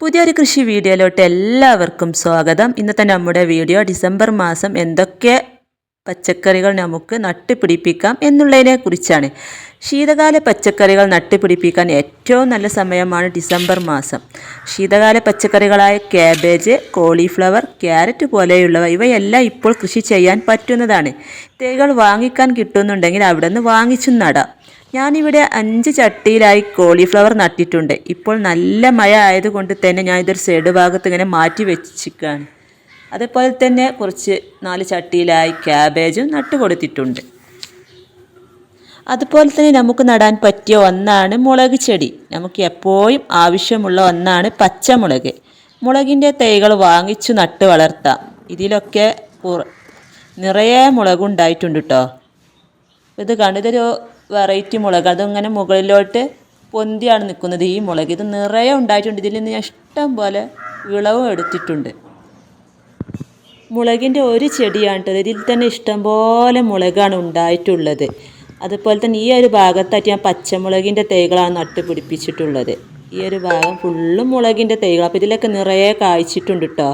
പുതിയൊരു കൃഷി വീഡിയോയിലോട്ട് എല്ലാവർക്കും സ്വാഗതം. ഇന്നത്തെ നമ്മുടെ വീഡിയോ ഡിസംബർ മാസം എന്തൊക്കെ പച്ചക്കറികൾ നമുക്ക് നട്ടുപിടിപ്പിക്കാം എന്നുള്ളതിനെ കുറിച്ചാണ്. ശീതകാല പച്ചക്കറികൾ നട്ടുപിടിപ്പിക്കാൻ ഏറ്റവും നല്ല സമയമാണ് ഡിസംബർ മാസം. ശീതകാല പച്ചക്കറികളായ ക്യാബേജ് കോളിഫ്ലവർ ക്യാരറ്റ് പോലെയുള്ളവ ഇവയെല്ലാം ഇപ്പോൾ കൃഷി ചെയ്യാൻ പറ്റുന്നതാണ്. തൈകൾ വാങ്ങിക്കാൻ കിട്ടുന്നുണ്ടെങ്കിൽ അവിടെ നിന്ന് വാങ്ങിച്ചു നടാം. ഞാനിവിടെ അഞ്ച് ചട്ടിയിലായി കോളിഫ്ലവർ നട്ടിട്ടുണ്ട്. ഇപ്പോൾ നല്ല മഴ ആയതുകൊണ്ട് തന്നെ ഞാൻ ഇതൊരു സൈഡ് ഭാഗത്ത് ഇങ്ങനെ മാറ്റി വെച്ചിരിക്കുകയാണ്. അതേപോലെ തന്നെ കുറച്ച് നാല് ചട്ടിയിലായി ക്യാബേജും നട്ടുകൊടുത്തിട്ടുണ്ട് അതുപോലെ തന്നെ നമുക്ക് നടാൻ പറ്റിയ ഒന്നാണ് മുളക് ചെടി. നമുക്ക് എപ്പോഴും ആവശ്യമുള്ള ഒന്നാണ് പച്ചമുളക്. മുളകിന്റെ തൈകൾ വാങ്ങിച്ചു നട്ട് വളർത്താം. ഇതിലൊക്കെ നിറയെ മുളകുണ്ടായിട്ടുണ്ട് കേട്ടോ ഇത് കണ്ടു ഇതൊരു വെറൈറ്റി മുളക്. അതിങ്ങനെ മുകളിലോട്ട് പൊന്തിയാണ് നിൽക്കുന്നത് ഈ മുളക്. ഇത് നിറയെ ഉണ്ടായിട്ടുണ്ട്. ഇതിൽ നിന്ന് ഞാൻ ഇഷ്ടം പോലെ വിളവും എടുത്തിട്ടുണ്ട്. മുളകിന്റെ ഒരു ചെടിയാണ് ഇതിൽ തന്നെ ഇഷ്ടംപോലെ മുളകാണ് ഉണ്ടായിട്ടുള്ളത്. അതുപോലെ തന്നെ ഈ ഒരു ഭാഗത്തായിട്ട് ഞാൻ പച്ചമുളകിന്റെ തൈകളാണ് നട്ട് പിടിപ്പിച്ചിട്ടുള്ളത്. ഈ ഒരു ഭാഗം ഫുള്ളും മുളകിന്റെ തൈകൾ അപ്പോൾ ഇതിലൊക്കെ നിറയെ കായ്ച്ചിട്ടുണ്ട് കേട്ടോ.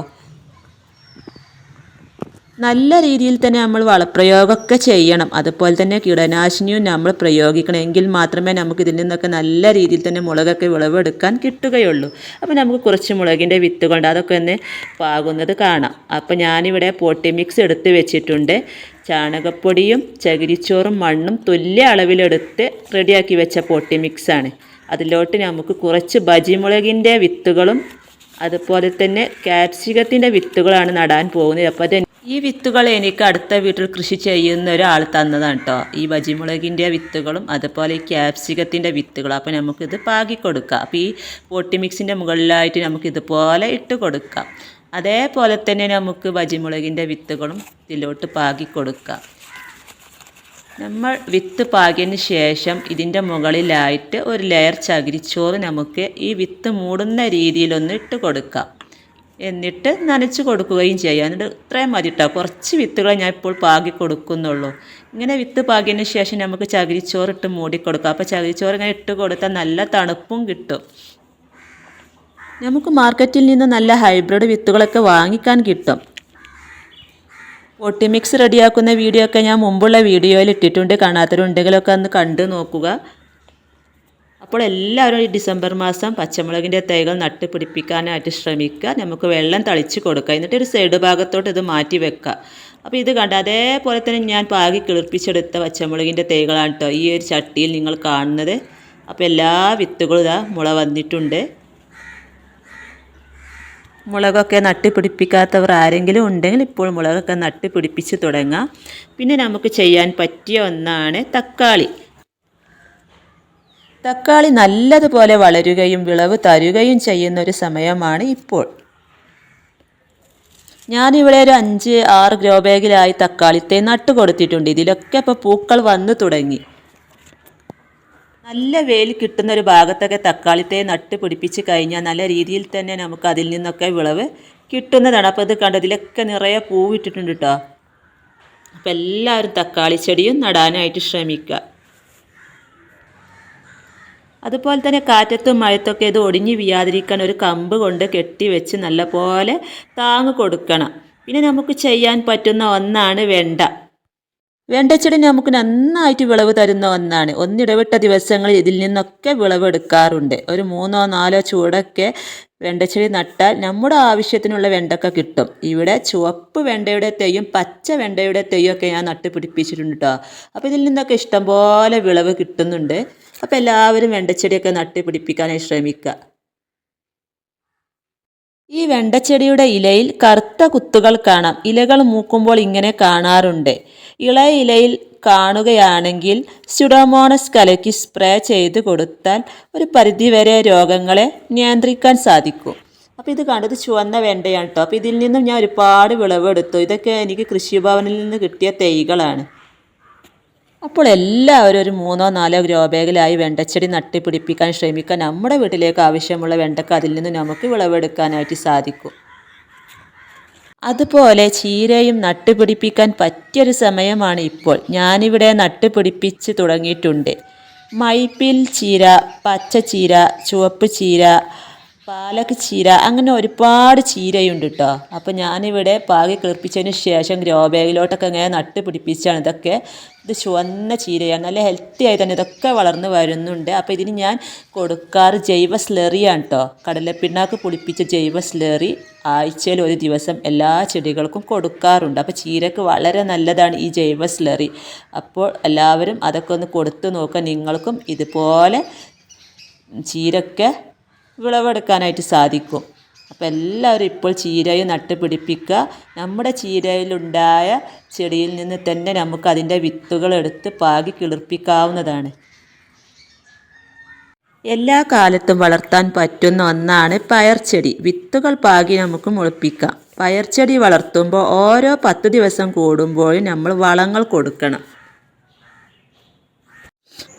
നല്ല രീതിയിൽ തന്നെ നമ്മൾ വളപ്രയോഗമൊക്കെ ചെയ്യണം. അതുപോലെ തന്നെ കീടനാശിനിയും നമ്മൾ പ്രയോഗിക്കണം. എങ്കിൽ മാത്രമേ നമുക്ക് ഇതിൽ നിന്നൊക്കെ നല്ല രീതിയിൽ തന്നെ മുളകൊക്കെ വിളവെടുക്കാൻ കിട്ടുകയുള്ളൂ. അപ്പോൾ നമുക്ക് കുറച്ച് മുളകിന്റെ വിത്ത് കൊണ്ട് അതൊക്കെ ഒന്ന് പാകുന്നത് കാണാം. അപ്പോൾ ഞാനിവിടെ പോട്ടി മിക്സ് എടുത്ത് വെച്ചിട്ടുണ്ട്. ചാണകപ്പൊടിയും ചകിരിച്ചോറും മണ്ണും തുല്യ അളവിലെടുത്ത് റെഡിയാക്കി വെച്ച പോട്ടി മിക്സാണ് അതിലോട്ട് നമുക്ക് കുറച്ച് ബജിമുളകിന്റെ വിത്തുകളും അതുപോലെ തന്നെ കാപ്സികത്തിന്റെ വിത്തുകളാണ് നടാൻ പോകുന്നത്. അപ്പോൾ അത് ഈ വിത്തുകൾ എനിക്ക് അടുത്ത വീട്ടിൽ കൃഷി ചെയ്യുന്ന ഒരാൾ തന്നതാണ് കേട്ടോ ഈ വജിമുളകിന്റെ വിത്തുകളും അതുപോലെ ഈ ക്യാപ്സികത്തിന്റെ വിത്തുകളും. അപ്പോൾ നമുക്കിത് പാകി കൊടുക്കാം. അപ്പോൾ ഈ പൊട്ടി മിക്സിന്റെ മുകളിലായിട്ട് നമുക്ക് ഇതുപോലെ ഇട്ട് കൊടുക്കാം. അതേപോലെ തന്നെ നമുക്ക് വജിമുളകിന്റെ വിത്തുകളും ഇതിലോട്ട് പാകി കൊടുക്കാം. നമ്മൾ വിത്ത് പാകിയതിന് ശേഷം ഇതിന്റെ മുകളിലായിട്ട് ഒരു ലെയർ ചകിരിച്ചോറ് നമുക്ക് ഈ വിത്ത് മൂടുന്ന രീതിയിലൊന്ന് ഇട്ട് കൊടുക്കാം. എന്നിട്ട് നനച്ച് കൊടുക്കുകയും ചെയ്യാം. എന്നിട്ട് ഇത്രയും മതി കേട്ടോ കുറച്ച് വിത്തുകൾ ഞാൻ ഇപ്പോൾ പാകി കൊടുക്കുന്നുള്ളൂ. ഇങ്ങനെ വിത്ത് പാകിയതിന് ശേഷം നമുക്ക് ചകിരിച്ചോറ് ഇട്ട് മൂടിക്കൊടുക്കാം അപ്പോൾ ചകിരിച്ചോറ് ഇങ്ങനെ ഇട്ട് കൊടുത്താൽ നല്ല തണുപ്പും കിട്ടും. നമുക്ക് മാർക്കറ്റിൽ നിന്ന് നല്ല ഹൈബ്രിഡ് വിത്തുകളൊക്കെ വാങ്ങിക്കാൻ കിട്ടും. പൊട്ടിമിക്സ് റെഡിയാക്കുന്ന വീഡിയോ ഒക്കെ ഞാൻ മുമ്പുള്ള വീഡിയോയിൽ ഇട്ടിട്ടുണ്ട്. കാണാത്തവരുണ്ടെങ്കിലൊക്കെ ഒന്ന് കണ്ടു നോക്കുക. അപ്പോൾ എല്ലാവരും ഈ ഡിസംബർ മാസം പച്ചമുളകിന്റെ തൈകൾ നട്ട് പിടിപ്പിക്കാനായിട്ട് ശ്രമിക്കുക. നമുക്ക് വെള്ളം തളിച്ച് കൊടുക്കുക. എന്നിട്ട് ഒരു സൈഡ് ഭാഗത്തോട്ട് ഇത് മാറ്റി വെക്കുക. അപ്പോൾ ഇത് കണ്ട അതേപോലെ തന്നെ ഞാൻ പാകി കിളിർപ്പിച്ചെടുത്ത പച്ചമുളകിന്റെ തൈകളാണ് കേട്ടോ ഈ ഒരു ചട്ടിയിൽ നിങ്ങൾ കാണുന്നത്. അപ്പോൾ എല്ലാ വിത്തുകളും ഇതാ മുള വന്നിട്ടുണ്ട്. മുളകൊക്കെ നട്ട് പിടിപ്പിക്കാത്തവർ ആരെങ്കിലും ഉണ്ടെങ്കിൽ ഇപ്പോൾ മുളകൊക്കെ നട്ട് പിടിപ്പിച്ച് തുടങ്ങാം. പിന്നെ നമുക്ക് ചെയ്യാൻ പറ്റിയ ഒന്നാണ് തക്കാളി. തക്കാളി നല്ലതുപോലെ വളരുകയും വിളവ് തരുകയും ചെയ്യുന്ന ഒരു സമയമാണ് ഇപ്പോൾ. ഞാനിവിടെ ഒരു അഞ്ച് ആറ് ഗ്രോ ബാഗിലായി തക്കാളിത്തെ നട്ട് കൊടുത്തിട്ടുണ്ട്. ഇതിലൊക്കെ ഇപ്പോൾ പൂക്കൾ വന്നു തുടങ്ങി. നല്ല വെയിൽ കിട്ടുന്ന ഒരു ഭാഗത്തൊക്കെ തക്കാളിത്തെ നട്ട് പിടിപ്പിച്ച് കഴിഞ്ഞാൽ നല്ല രീതിയിൽ തന്നെ നമുക്ക് അതിൽ നിന്നൊക്കെ വിളവ് കിട്ടുന്നതാണ്. അപ്പോൾ ഇത് കണ്ടോ? ഇതിലൊക്കെ നിറയെ പൂവിട്ടിട്ടുണ്ട് കേട്ടോ അപ്പോൾ എല്ലാവരും തക്കാളി ചെടിയും നടാനായിട്ട് ശ്രമിക്കുക. അതുപോലെ തന്നെ കാറ്റത്തും മഴത്തൊക്കെ ഇത് ഒടിഞ്ഞു വീയാതിരിക്കാൻ ഒരു കമ്പ് കൊണ്ട് കെട്ടി വെച്ച് നല്ലപോലെ താങ്ങ് കൊടുക്കണം. പിന്നെ നമുക്ക് ചെയ്യാൻ പറ്റുന്ന ഒന്നാണ് വെണ്ട. വെണ്ടച്ചെടി നമുക്ക് നന്നായിട്ട് വിളവ് തരുന്ന ഒന്നാണ്. ഒന്നിടവിട്ട ദിവസങ്ങളിൽ ഇതിൽ നിന്നൊക്കെ വിളവെടുക്കാറുണ്ട് ഒരു മൂന്നോ നാലോ ചൂടൊക്കെ വെണ്ടച്ചെടി നട്ടാൽ നമ്മുടെ ആവശ്യത്തിനുള്ള വെണ്ടക്ക കിട്ടും. ഇവിടെ ചുവപ്പ് വെണ്ടയുടെ തെയ്യും പച്ച വെണ്ടയുടെ തെയ്യും ഒക്കെ ഞാൻ നട്ട് പിടിപ്പിച്ചിട്ടുണ്ട് കേട്ടോ അപ്പോൾ ഇതിൽ നിന്നൊക്കെ ഇഷ്ടംപോലെ വിളവ് കിട്ടുന്നുണ്ട്. അപ്പോൾ എല്ലാവരും വെണ്ടച്ചെടിയൊക്കെ നട്ട് പിടിപ്പിക്കാനായി ശ്രമിക്കുക. ഈ വെണ്ടച്ചെടിയുടെ ഇലയിൽ കറുത്ത കുത്തുകൾ കാണാം. ഇലകൾ മൂക്കുമ്പോൾ ഇങ്ങനെ കാണാറുണ്ട്. ഇളയ ഇലയിൽ കാണുകയാണെങ്കിൽ സ്റ്റുഡോമോണസ് കലക്കി സ്പ്രേ ചെയ്ത് കൊടുത്താൽ ഒരു പരിധിവരെ രോഗങ്ങളെ നിയന്ത്രിക്കാൻ സാധിക്കും. അപ്പോൾ ഇത് കണ്ടത് ചുവന്ന വെണ്ടയാണ് കേട്ടോ അപ്പോൾ ഇതിൽ നിന്നും ഞാൻ ഒരുപാട് വിളവെടുത്തു. ഇതൊക്കെ എനിക്ക് കൃഷിഭവനിൽ നിന്ന് കിട്ടിയ തൈകളാണ്. അപ്പോൾ എല്ലാവരും ഒരു മൂന്നോ നാലോ ഗ്രോ ബാഗിലായി വെണ്ടച്ചെടി നട്ട് പിടിപ്പിക്കാൻ ശ്രമിക്കുക നമ്മുടെ വീട്ടിലേക്ക് ആവശ്യമുള്ള വെണ്ടക്ക അതിൽ നിന്ന് നമുക്ക് വിളവെടുക്കാനായിട്ട് സാധിക്കും. അതുപോലെ ചീരയും നട്ടുപിടിപ്പിക്കാൻ പറ്റിയൊരു സമയമാണ് ഇപ്പോൾ. ഞാനിവിടെ നട്ടുപിടിപ്പിച്ച് തുടങ്ങിയിട്ടുണ്ട്. മൈപ്പിൽ ചീര പച്ച ചീര ചുവപ്പ് ചീര പാലക്ക് ചീര അങ്ങനെ ഒരുപാട് ചീരയുണ്ട് കേട്ടോ അപ്പോൾ ഞാനിവിടെ പാകി കിളിപ്പിച്ചതിന് ശേഷം ഗ്രോ ബാഗിലോട്ടൊക്കെ ഇങ്ങനെ നട്ട് പിടിപ്പിച്ചാണ് ഇതൊക്കെ. ഇത് ചുവന്ന ചീരയാണ്. നല്ല ഹെൽത്തി ആയി തന്നെ ഇതൊക്കെ വളർന്ന് വരുന്നുണ്ട്. അപ്പോൾ ഇതിന് ഞാൻ കൊടുക്കാറ് ജൈവ സ്ലറിയാണ് കേട്ടോ കടലപ്പിണ്ണാക്ക് പുളിപ്പിച്ച ജൈവ സ്ലറി ആഴ്ചയിൽ ഒരു ദിവസം എല്ലാ ചെടികൾക്കും കൊടുക്കാറുണ്ട്. അപ്പോൾ ചീരക്ക് വളരെ നല്ലതാണ് ഈ ജൈവ സ്ലറി അപ്പോൾ എല്ലാവരും അതൊക്കെ ഒന്ന് കൊടുത്തു നോക്കുക. നിങ്ങൾക്കും ഇതുപോലെ ചീരൊക്കെ വിളവെടുക്കാനായിട്ട് സാധിക്കും. അപ്പോൾ എല്ലാവരും ഇപ്പോൾ ചീരയും നട്ട് പിടിപ്പിക്കുക. നമ്മുടെ ചീരയിലുണ്ടായ ചെടിയിൽ നിന്ന് തന്നെ നമുക്ക് അതിന്റെ വിത്തുകൾ എടുത്ത് പാകി കിളിർപ്പിക്കാവുന്നതാണ്. എല്ലാ കാലത്തും വളർത്താൻ പറ്റുന്ന ഒന്നാണ് പയർച്ചെടി വിത്തുകൾ പാകി നമുക്ക് മുളപ്പിക്കാം. പയർച്ചെടി വളർത്തുമ്പോൾ ഓരോ പത്ത് ദിവസം കൂടുമ്പോഴും നമ്മൾ വളങ്ങൾ കൊടുക്കണം.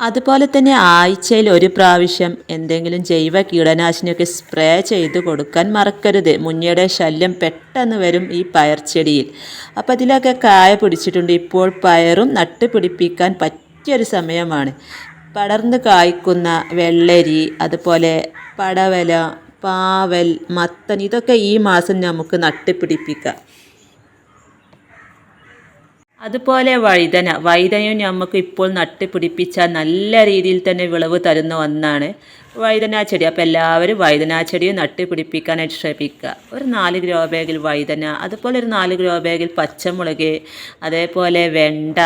അതുപോലെ തന്നെ ആഴ്ചയിൽ ഒരു പ്രാവശ്യം എന്തെങ്കിലും ജൈവ കീടനാശിനിയൊക്കെ സ്പ്രേ ചെയ്ത് കൊടുക്കാൻ മറക്കരുത്. മുഞ്ഞയുടെ ശല്യം പെട്ടെന്ന് വരും ഈ പയർ ചെടിയിൽ അപ്പം അതിലൊക്കെ കായ പിടിച്ചിട്ടുണ്ട്. ഇപ്പോൾ പയറും നട്ട് പിടിപ്പിക്കാൻ പറ്റിയൊരു സമയമാണ്. പടർന്ന് കായ്ക്കുന്ന വെള്ളരി അതുപോലെ പടവല പാവൽ മത്തൻ ഇതൊക്കെ ഈ മാസം നമുക്ക് നട്ട് പിടിപ്പിക്കാം. അതുപോലെ വഴുതന. വഴുതനയും നമുക്ക് ഇപ്പോൾ നട്ട് പിടിപ്പിച്ചാൽ നല്ല രീതിയിൽ തന്നെ വിളവ് തരുന്ന ഒന്നാണ് വഴുതനാ ചെടി. അപ്പോൾ എല്ലാവരും വഴുതനാ ചെടിയും നട്ട് പിടിപ്പിക്കാനായിട്ട് ശ്രമിക്കുക. ഒരു നാല് ഗ്രോ ബാഗിൽ വഴുതന അതുപോലെ ഒരു നാല് ഗ്രോ ബാഗിൽ പച്ചമുളക് അതേപോലെ വെണ്ട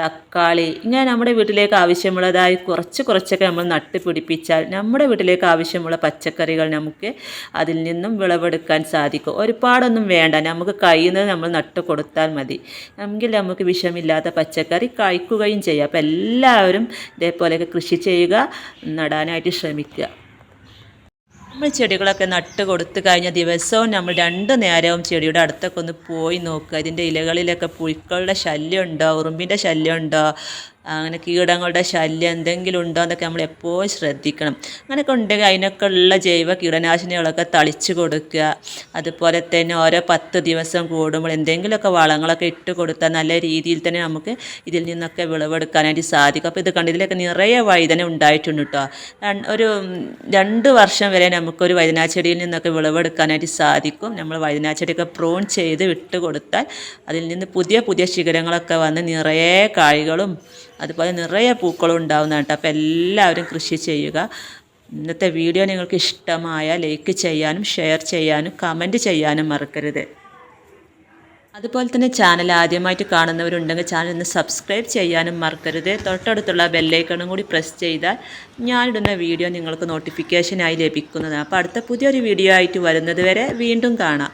തക്കാളി. ഇങ്ങനെ നമ്മുടെ വീട്ടിലേക്ക് ആവശ്യമുള്ളതായി കുറച്ച് കുറച്ചൊക്കെ നമ്മൾ നട്ട് പിടിപ്പിച്ചാൽ നമ്മുടെ വീട്ടിലേക്ക് ആവശ്യമുള്ള പച്ചക്കറികൾ നമുക്ക് അതിൽ നിന്നും വിളവെടുക്കാൻ സാധിക്കും. ഒരുപാടൊന്നും വേണ്ട. നമുക്ക് കഴിയുന്നത് നമ്മൾ നട്ട് കൊടുത്താൽ മതി. എങ്കിൽ നമുക്ക് വിഷമില്ലാത്ത പച്ചക്കറി കഴിക്കുകയും ചെയ്യാം. അപ്പോൾ എല്ലാവരും ഇതേപോലെയൊക്കെ കൃഷി ചെയ്യുക നടാനായിട്ട് ശ്രമിക്കുക. നമ്മൾ ചെടികളൊക്കെ നട്ട് കൊടുത്തു കഴിഞ്ഞ ദിവസവും നമ്മൾ രണ്ട് നേരവും ചെടിയുടെ അടുത്തൊക്കെ ഒന്ന് പോയി നോക്കുക ഇതിന്റെ ഇലകളിലൊക്കെ പുഴുക്കളുടെ ശല്യം ഉണ്ടോ? ഉറുമ്പിന്റെ ശല്യം ഉണ്ടോ? അങ്ങനെ കീടങ്ങളുടെ ശല്യം എന്തെങ്കിലും ഉണ്ടോ എന്നൊക്കെ നമ്മൾ എപ്പോഴും ശ്രദ്ധിക്കണം. അങ്ങനെയൊക്കെ ഉണ്ടെങ്കിൽ അതിനൊക്കെ ഉള്ള ജൈവ കീടനാശിനികളൊക്കെ തളിച്ച് കൊടുക്കുക. അതുപോലെ തന്നെ ഓരോ പത്ത് ദിവസം കൂടുമ്പോൾ എന്തെങ്കിലുമൊക്കെ വളങ്ങളൊക്കെ ഇട്ട് കൊടുത്താൽ നല്ല രീതിയിൽ തന്നെ നമുക്ക് ഇതിൽ നിന്നൊക്കെ വിളവെടുക്കാനായിട്ട് സാധിക്കും. അപ്പോൾ ഇത് കണ്ട് ഇതിലൊക്കെ നിറയെ വഴുതന ഉണ്ടായിട്ടുണ്ട് കേട്ടോ. ഒരു രണ്ട് വർഷം വരെ നമുക്കൊരു വഴുതനാ ചെടിയിൽ നിന്നൊക്കെ വിളവെടുക്കാനായിട്ട് സാധിക്കും. നമ്മൾ വഴുതനാ ചെടിയൊക്കെ പ്രോൺ ചെയ്ത് വിട്ട് കൊടുത്താൽ അതിൽ നിന്ന് പുതിയ പുതിയ ശിഖരങ്ങളൊക്കെ വന്ന് നിറയെ കായ്കളും അതുപോലെ നിറയെ പൂക്കളും ഉണ്ടാവുന്നതാണ് കേട്ടോ. അപ്പോൾ എല്ലാവരും കൃഷി ചെയ്യുക. ഇന്നത്തെ വീഡിയോ നിങ്ങൾക്ക് ഇഷ്ടമായ ലൈക്ക് ചെയ്യാനും ഷെയർ ചെയ്യാനും കമന്റ് ചെയ്യാനും മറക്കരുത്. അതുപോലെ തന്നെ ചാനൽ ആദ്യമായിട്ട് കാണുന്നവരുണ്ടെങ്കിൽ ചാനൽ ഒന്ന് സബ്സ്ക്രൈബ് ചെയ്യാനും മറക്കരുത്. തൊട്ടടുത്തുള്ള ബെല്ലൈക്കണും കൂടി പ്രസ് ചെയ്താൽ ഞാനിടുന്ന വീഡിയോ നിങ്ങൾക്ക് നോട്ടിഫിക്കേഷനായി ലഭിക്കുന്നതാണ്. അപ്പോൾ അടുത്ത പുതിയൊരു വീഡിയോ ആയിട്ട് വരുന്നത് വരെ വീണ്ടും കാണാം.